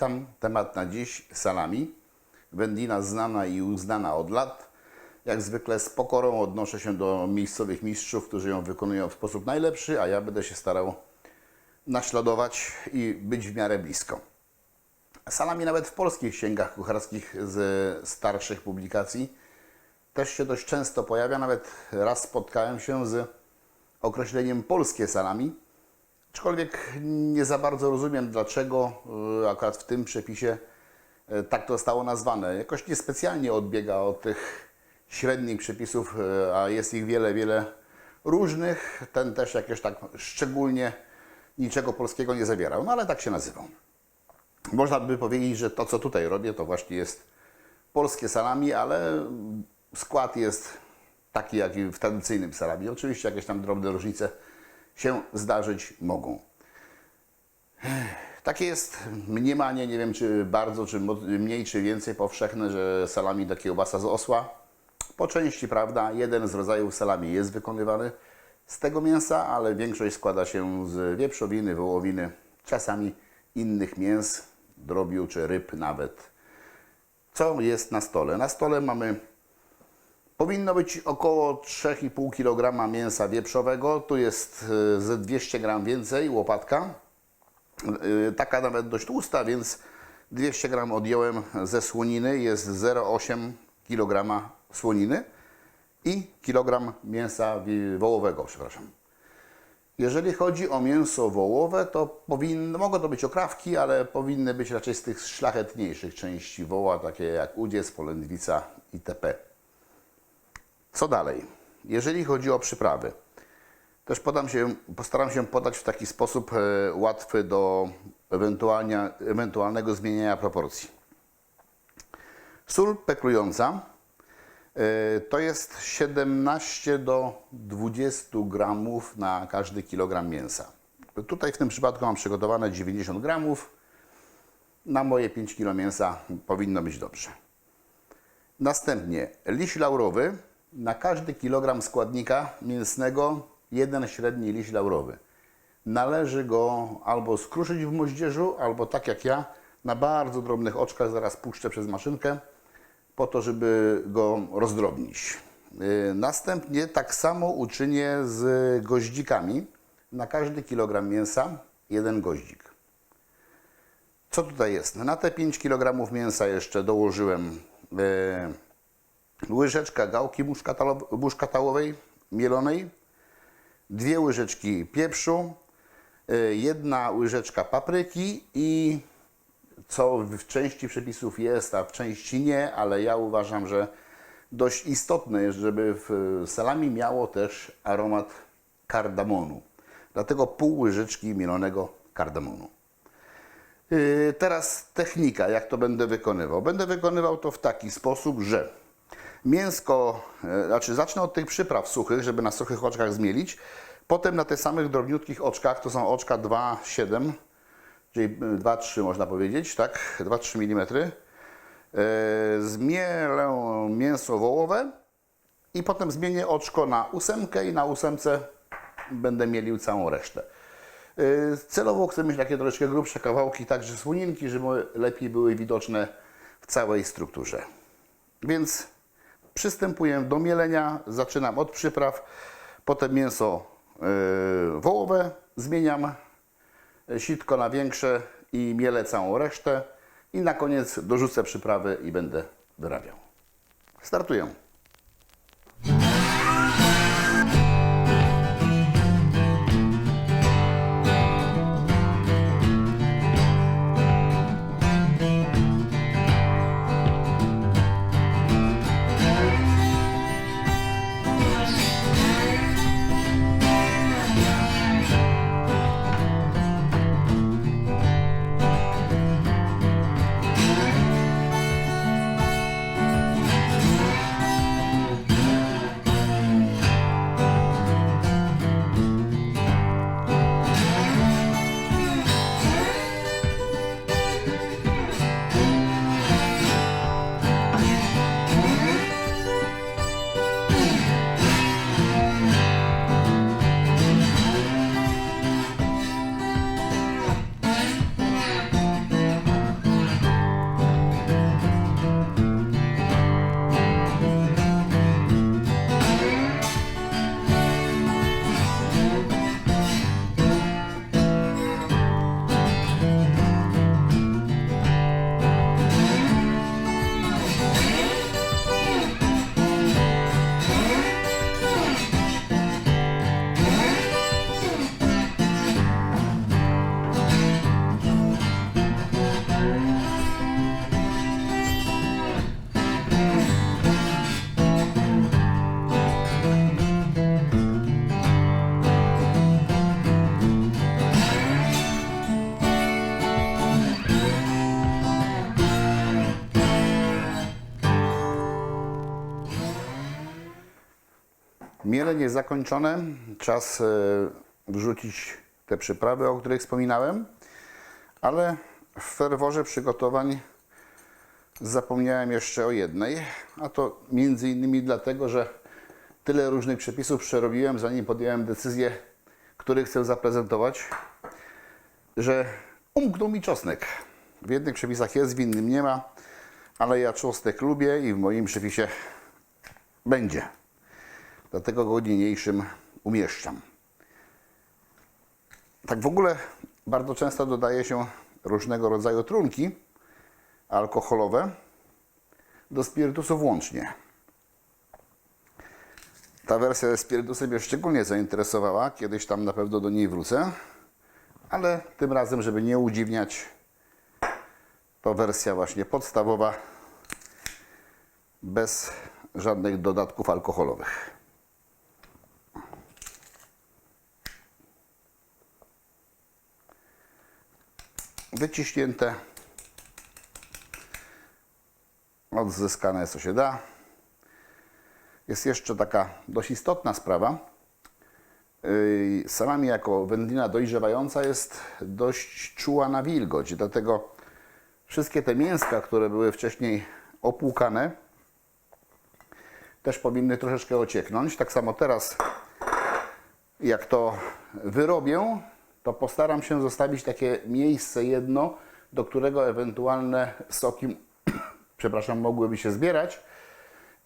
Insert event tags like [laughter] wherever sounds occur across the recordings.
Witam. Temat na dziś salami. Wędlina znana i uznana od lat. Jak zwykle z pokorą odnoszę się do miejscowych mistrzów, którzy ją wykonują w sposób najlepszy, a ja będę się starał naśladować i być w miarę blisko. Salami nawet w polskich księgach kucharskich z starszych publikacji też się dość często pojawia. Nawet raz spotkałem się z określeniem polskie salami, aczkolwiek nie za bardzo rozumiem, dlaczego y, akurat w tym przepisie y, tak to zostało nazwane. Jakoś niespecjalnie odbiega od tych średnich przepisów, y, a jest ich wiele, wiele różnych. Ten też jakieś tak szczególnie niczego polskiego nie zawierał, no ale tak się nazywał. Można by powiedzieć, że to, co tutaj robię, to właśnie jest polskie salami, ale skład jest taki, jak i w tradycyjnym salami. Oczywiście jakieś tam drobne różnice się zdarzyć mogą. Takie jest mniemanie, nie wiem czy bardzo, czy mniej, czy więcej powszechne, że salami to kiełbasa z osła. Po części prawda, jeden z rodzajów salami jest wykonywany z tego mięsa, ale większość składa się z wieprzowiny, wołowiny, czasami innych mięs, drobiu czy ryb nawet. Co jest na stole? Na stole mamy Powinno być około 3,5 kg mięsa wieprzowego. Tu jest e, ze 200 g więcej, łopatka. E, Taka nawet dość tłusta, więc 200 g odjąłem ze słoniny. Jest 0,8 kg słoniny i kilogram mięsa wołowego, przepraszam. Jeżeli chodzi o mięso wołowe, to powinny, mogą to być okrawki, ale powinny być raczej z tych szlachetniejszych części woła, takie jak udziec, polędwica itp. Co dalej? Jeżeli chodzi o przyprawy, też podam się, postaram się podać w taki sposób e, łatwy do ewentualnego zmienienia proporcji. Sól peklująca e, to jest 17 do 20 gramów na każdy kilogram mięsa. Tutaj w tym przypadku mam przygotowane 90 gramów. Na moje 5 kg mięsa powinno być dobrze. Następnie liść laurowy. Na każdy kilogram składnika mięsnego jeden średni liść laurowy. Należy go albo skruszyć w moździerzu, albo tak jak ja, na bardzo drobnych oczkach zaraz puszczę przez maszynkę, po to, żeby go rozdrobnić. Yy, Następnie tak samo uczynię z goździkami. Na każdy kilogram mięsa jeden goździk. Co tutaj jest? Na te 5 kg mięsa jeszcze dołożyłem e, łyżeczka gałki muszkatałowej mielonej, dwie łyżeczki pieprzu, e, jedna łyżeczka papryki i co w części przepisów jest, a w części nie, ale ja uważam, że dość istotne jest, żeby w salami miało też aromat kardamonu. Dlatego pół łyżeczki mielonego kardamonu. Yy, Teraz technika, jak to będę wykonywał. Będę wykonywał to w taki sposób, że mięsko, e, znaczy zacznę od tych przypraw suchych, żeby na suchych oczkach zmielić. Potem na tych samych drobniutkich oczkach, to są oczka 2,7, czyli 2,3 można powiedzieć, tak? 2-3 mm. Yy, Zmielę mięso wołowe i potem zmienię oczko na ósemkę i na ósemce będę mielił całą resztę. Celowo chcę mieć takie troszeczkę grubsze kawałki, także słoninki, żeby lepiej były widoczne w całej strukturze. Więc przystępuję do mielenia, zaczynam od przypraw, potem mięso yy, wołowe, zmieniam sitko na większe i mielę całą resztę i na koniec dorzucę przyprawy i będę wyrabiał. Startuję. Mielenie zakończone. Czas e, wrzucić te przyprawy, o których wspominałem. Ale w ferworze przygotowań zapomniałem jeszcze o jednej, a to między innymi dlatego, że tyle różnych przepisów przerobiłem, zanim podjąłem decyzję, który chcę zaprezentować, że umknął mi czosnek. W jednych przepisach jest, w innym nie ma, ale ja czosnek lubię i w moim przepisie będzie. Dlatego go niniejszym umieszczam. Tak w ogóle bardzo często dodaje się różnego rodzaju trunki alkoholowe do spirytusów łącznie. Ta wersja ze spirytusem mnie szczególnie zainteresowała. Kiedyś tam na pewno do niej wrócę. Ale tym razem, żeby nie udziwniać, to wersja właśnie podstawowa, bez żadnych dodatków alkoholowych. Wyciśnięte, odzyskane co się da. Jest jeszcze taka dość istotna sprawa. Yy, Salami jako wędlina dojrzewająca jest dość czuła na wilgoć, dlatego wszystkie te mięska, które były wcześniej opłukane, też powinny troszeczkę ocieknąć. Tak samo teraz, jak to wyrobię, to postaram się zostawić takie miejsce jedno, do którego ewentualne soki, [clears throat] przepraszam, mogłyby się zbierać,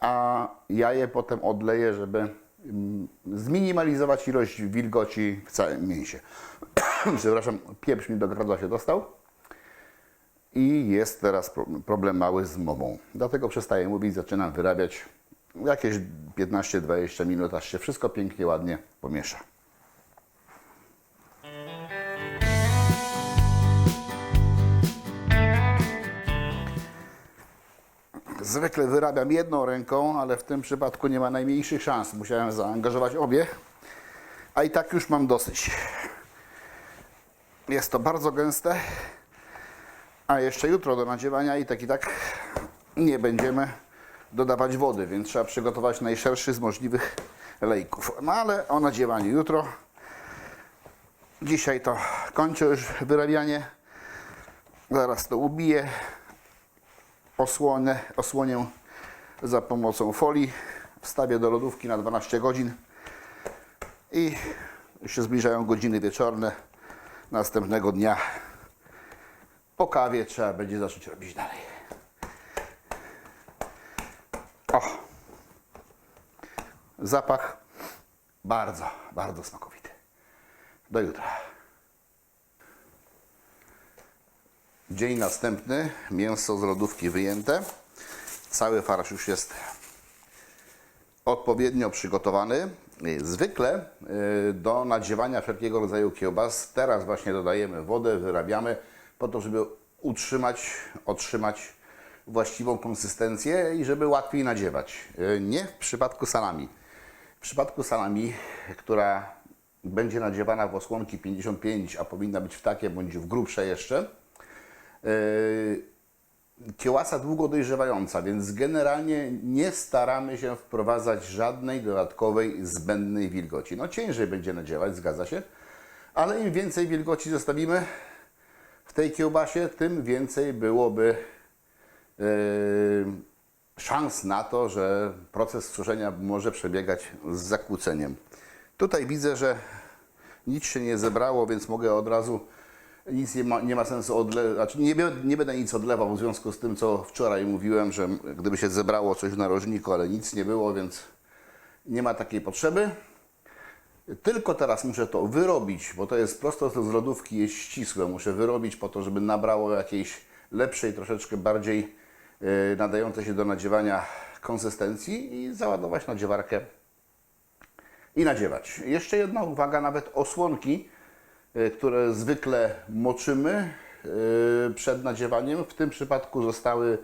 a ja je potem odleję, żeby mm, zminimalizować ilość wilgoci w całym mięsie. [clears throat] Przepraszam, pieprz mi do gardła się dostał. I jest teraz pro- problem mały z mową. Dlatego przestaję mówić, zaczynam wyrabiać jakieś 15-20 minut, aż się wszystko pięknie, ładnie pomiesza. Zwykle wyrabiam jedną ręką, ale w tym przypadku nie ma najmniejszych szans. Musiałem zaangażować obie, a i tak już mam dosyć. Jest to bardzo gęste, a jeszcze jutro do nadziewania i tak i tak nie będziemy dodawać wody, więc trzeba przygotować najszerszy z możliwych lejków. No ale o nadziewaniu jutro. Dzisiaj to kończę już wyrabianie. Zaraz to ubiję osłonę, osłonię za pomocą folii, wstawię do lodówki na 12 godzin i już się zbliżają godziny wieczorne następnego dnia. Po kawie trzeba będzie zacząć robić dalej. O! Zapach bardzo, bardzo smakowity. Do jutra. Dzień następny, mięso z lodówki wyjęte. Cały farsz już jest odpowiednio przygotowany. Zwykle y, do nadziewania wszelkiego rodzaju kiełbas teraz właśnie dodajemy wodę, wyrabiamy po to, żeby utrzymać, otrzymać właściwą konsystencję i żeby łatwiej nadziewać. Y, Nie w przypadku salami. W przypadku salami, która będzie nadziewana w osłonki 55, a powinna być w takie bądź w grubsze jeszcze, kiełasa długo dojrzewająca, więc generalnie nie staramy się wprowadzać żadnej dodatkowej zbędnej wilgoci. No ciężej będzie nadziewać, zgadza się, ale im więcej wilgoci zostawimy w tej kiełbasie, tym więcej byłoby yy, szans na to, że proces suszenia może przebiegać z zakłóceniem. Tutaj widzę, że nic się nie zebrało, więc mogę od razu nic nie ma, nie ma sensu odlewać, znaczy nie, nie będę nic odlewał w związku z tym, co wczoraj mówiłem, że gdyby się zebrało coś w narożniku, ale nic nie było, więc nie ma takiej potrzeby. Tylko teraz muszę to wyrobić, bo to jest prosto z lodówki, jest ścisłe. Muszę wyrobić po to, żeby nabrało jakiejś lepszej, troszeczkę bardziej e, nadającej się do nadziewania konsystencji i załadować nadziewarkę i nadziewać. Jeszcze jedna uwaga, nawet osłonki, y, które zwykle moczymy y, przed nadziewaniem, w tym przypadku zostały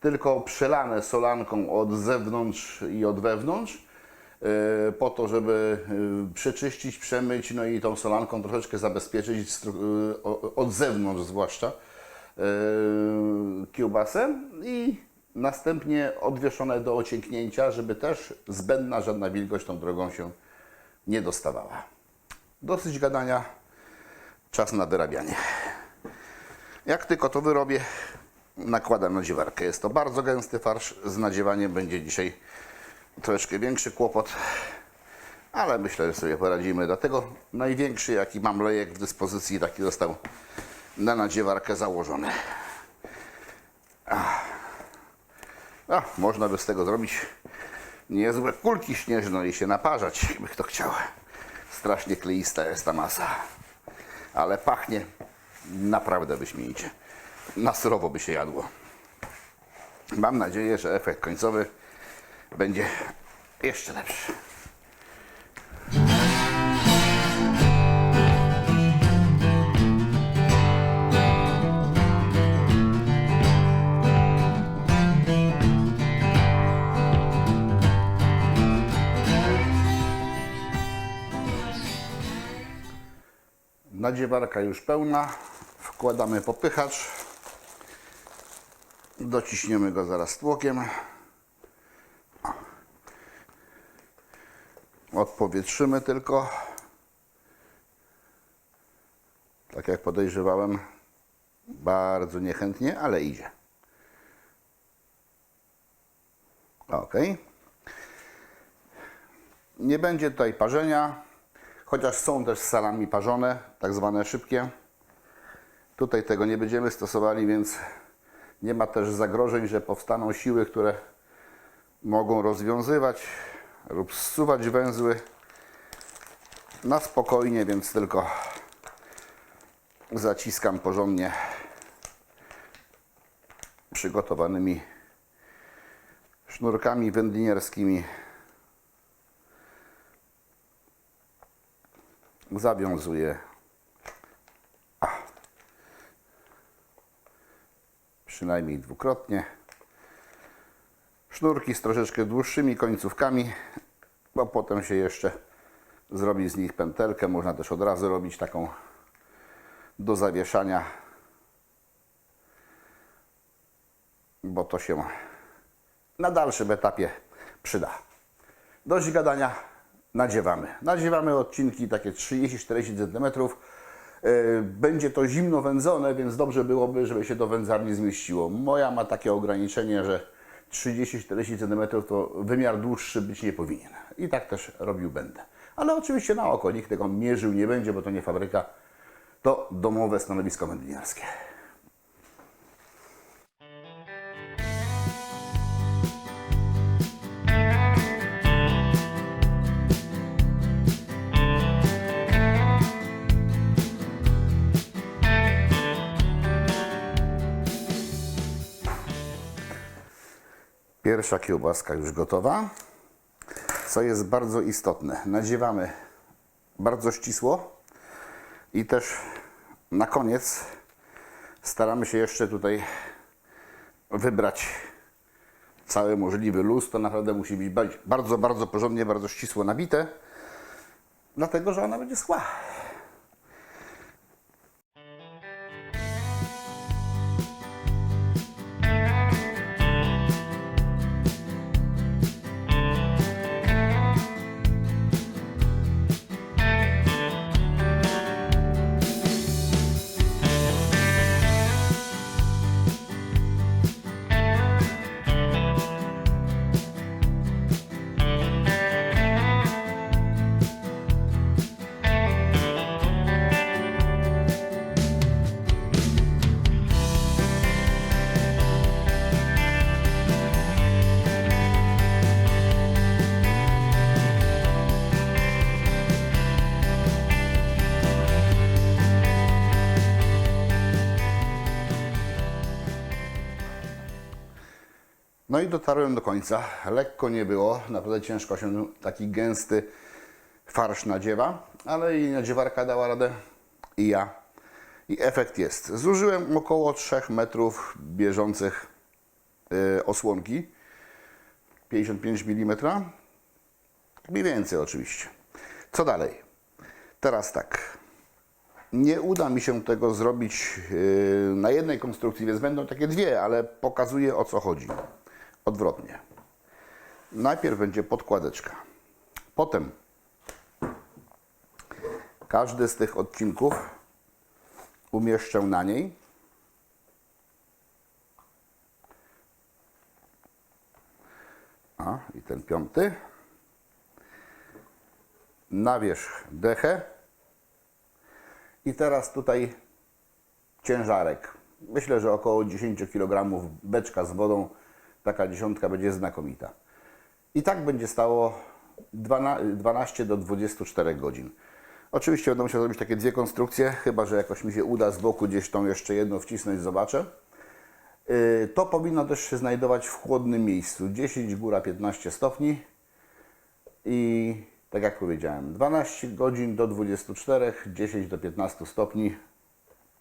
tylko przelane solanką od zewnątrz i od wewnątrz, y, po to, żeby y, przeczyścić, przemyć, no i tą solanką troszeczkę zabezpieczyć y, od zewnątrz zwłaszcza y, kiełbasę i Następnie odwieszone do ocieknięcia, żeby też zbędna żadna wilgoć tą drogą się nie dostawała. Dosyć gadania, czas na wyrabianie. Jak tylko to wyrobię, nakładam nadziewarkę. Jest to bardzo gęsty farsz. Z nadziewaniem będzie dzisiaj troszkę większy kłopot, ale myślę, że sobie poradzimy. Dlatego największy, jaki mam lejek w dyspozycji, taki został na nadziewarkę założony. A, można by z tego zrobić niezłe kulki śnieżne i się naparzać, jakby kto chciał. Strasznie kleista jest ta masa, ale pachnie naprawdę wyśmienicie. Na surowo by się jadło. Mam nadzieję, że efekt końcowy będzie jeszcze lepszy. Nadziewarka już pełna. Wkładamy popychacz. Dociśniemy go zaraz tłokiem. Odpowietrzymy tylko. Tak jak podejrzewałem, bardzo niechętnie, ale idzie. Ok. Nie będzie tutaj parzenia, chociaż są też salami parzone, tak zwane szybkie. Tutaj tego nie będziemy stosowali, więc nie ma też zagrożeń, że powstaną siły, które mogą rozwiązywać lub zsuwać węzły. Na spokojnie, więc tylko zaciskam porządnie przygotowanymi sznurkami wędlinierskimi. Zawiązuję przynajmniej dwukrotnie. Sznurki z troszeczkę dłuższymi końcówkami, bo potem się jeszcze zrobi z nich pętelkę. Można też od razu robić taką do zawieszania, bo to się na dalszym etapie przyda. Dość gadania, nadziewamy. Nadziewamy odcinki takie 30-40 cm. E, Będzie to zimno wędzone, więc dobrze byłoby, żeby się do wędzarni zmieściło. Moja ma takie ograniczenie, że 30-40 cm to wymiar dłuższy być nie powinien. I tak też robił będę. Ale oczywiście na oko, nikt tego mierzył nie będzie, bo to nie fabryka, to domowe stanowisko wędliniarskie. Pierwsza kiełbaska już gotowa. Co jest bardzo istotne, nadziewamy bardzo ścisło i też na koniec staramy się jeszcze tutaj wybrać cały możliwy luz. To naprawdę musi być ba- bardzo, bardzo porządnie, bardzo ścisło nabite, dlatego że ona będzie schła. No i dotarłem do końca. Lekko nie było, naprawdę ciężko się taki gęsty farsz nadziewa, ale i nadziewarka dała radę i ja. I efekt jest. Zużyłem około 3 metrów bieżących y, osłonki. 55 mm. Mniej więcej oczywiście. Co dalej? Teraz tak. Nie uda mi się tego zrobić yy, na jednej konstrukcji, więc będą takie dwie, ale pokazuję o co chodzi. Odwrotnie. Najpierw będzie podkładeczka. Potem każdy z tych odcinków umieszczę na niej. A, i ten piąty. Na wierzch dechę. I teraz tutaj ciężarek. Myślę, że około 10 kg beczka z wodą. Taka dziesiątka będzie znakomita. I tak będzie stało 12 12 do 24 godzin. Oczywiście będę musiał zrobić takie dwie konstrukcje, chyba że jakoś mi się uda z boku gdzieś tą jeszcze jedną wcisnąć, zobaczę. Yy, To powinno też się znajdować w chłodnym miejscu. 10 góra 15 stopni. I tak jak powiedziałem, 12 godzin do 24, 10 do 15 stopni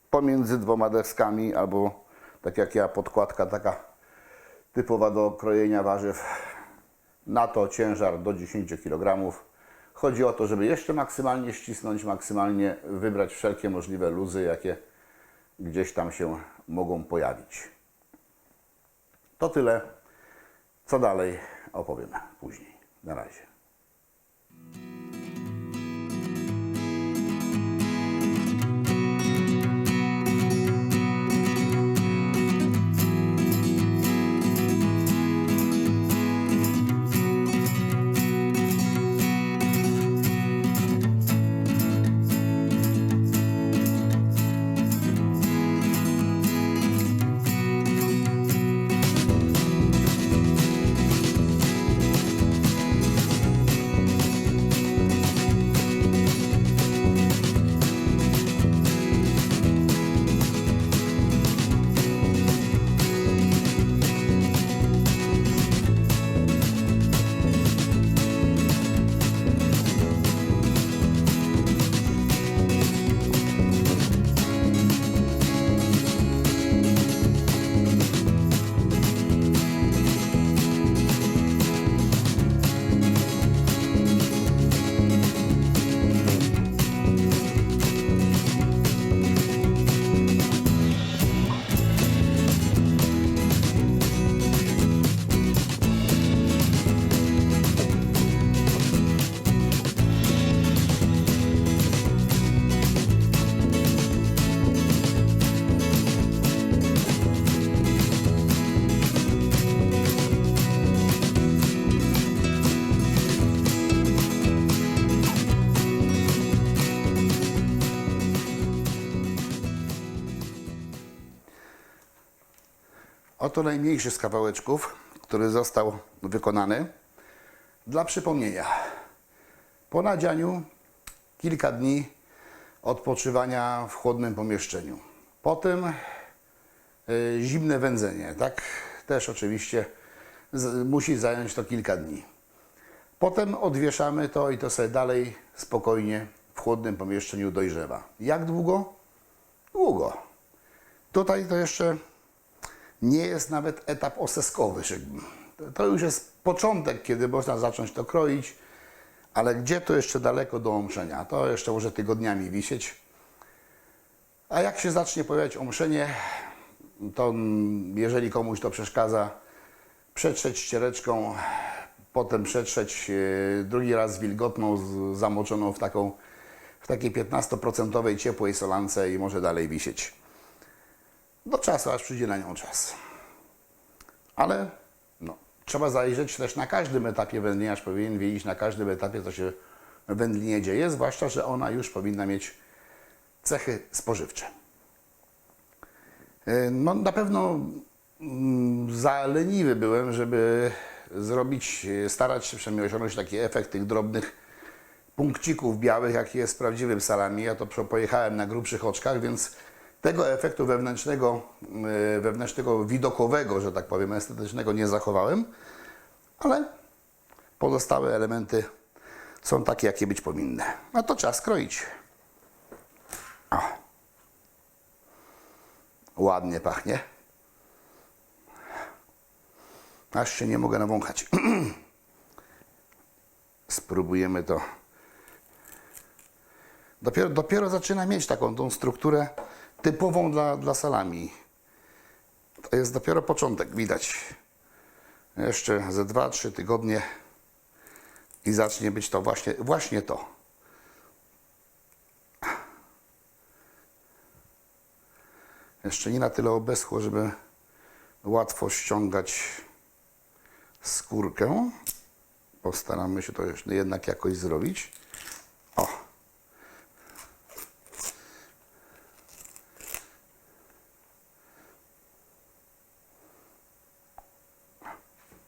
pomiędzy dwoma deskami, albo tak jak ja, podkładka taka typowa do krojenia warzyw. Na to ciężar do 10 kg. Chodzi o to, żeby jeszcze maksymalnie ścisnąć, maksymalnie wybrać wszelkie możliwe luzy, jakie gdzieś tam się mogą pojawić. To tyle. Co dalej opowiem później. Na razie. Oto najmniejszy z kawałeczków, który został wykonany. Dla przypomnienia, po nadzianiu kilka dni odpoczywania w chłodnym pomieszczeniu. Potem y, zimne wędzenie, tak? Też oczywiście z, musi zająć to kilka dni. Potem odwieszamy to i to sobie dalej spokojnie w chłodnym pomieszczeniu dojrzewa. Jak długo? Długo. Tutaj to jeszcze nie jest nawet etap oseskowy. to- już jest początek, kiedy można zacząć to kroić, ale gdzie to jeszcze daleko do omszenia? To jeszcze może tygodniami wisieć. A jak się zacznie pojawiać omszenie, to mm, jeżeli komuś to przeszkadza, przetrzeć ściereczką, potem przetrzeć e, drugi raz wilgotną, zamoczoną w taką w takiej 15% ciepłej solance i może dalej wisieć do czasu, aż przyjdzie na nią czas. Ale no, trzeba zajrzeć też na każdym etapie wędlenia, aż powinien wiedzieć na każdym etapie, co się w wędlinie dzieje, zwłaszcza, że ona już powinna mieć cechy spożywcze. Yy, No, na pewno mm, za leniwy byłem, żeby zrobić, yy, starać się przynajmniej osiągnąć taki efekt tych drobnych punkcików białych, jaki jest w prawdziwym salami. Ja to pojechałem na grubszych oczkach, więc tego efektu wewnętrznego, yy, wewnętrznego widokowego, że tak powiem, estetycznego nie zachowałem, ale pozostałe elementy są takie, jakie być powinny. A to trzeba skroić. O. Ładnie pachnie. Aż się nie mogę nawąchać. [clears throat] Spróbujemy to Dopiero, dopiero zaczyna mieć taką tą strukturę typową dla, dla salami. To jest dopiero początek, widać. Jeszcze ze 2-3 tygodnie i zacznie być to właśnie, właśnie to. Jeszcze nie na tyle obeschło, żeby łatwo ściągać skórkę. Postaramy się to jeszcze jednak jakoś zrobić. O.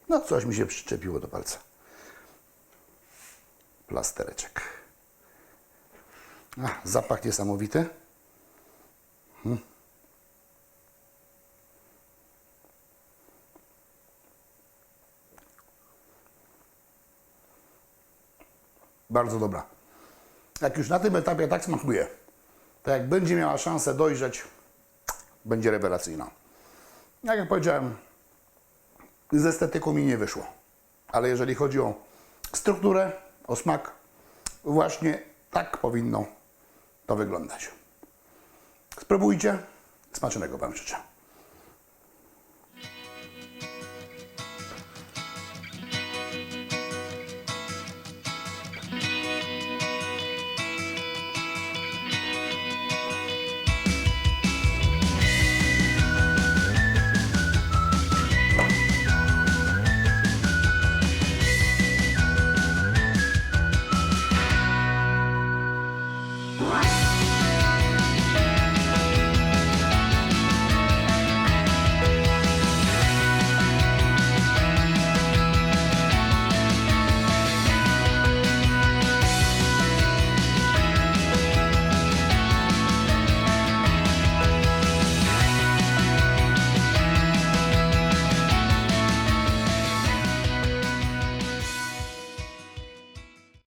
No, coś mi się przyczepiło do palca. Plastereczek. A, zapach niesamowity. Bardzo dobra. Jak już na tym etapie tak smakuje, to jak będzie miała szansę dojrzeć, będzie rewelacyjna. Jak ja powiedziałem, z estetyką mi nie wyszło. Ale jeżeli chodzi o strukturę, o smak, właśnie tak powinno to wyglądać. Spróbujcie. Smacznego Wam życzę.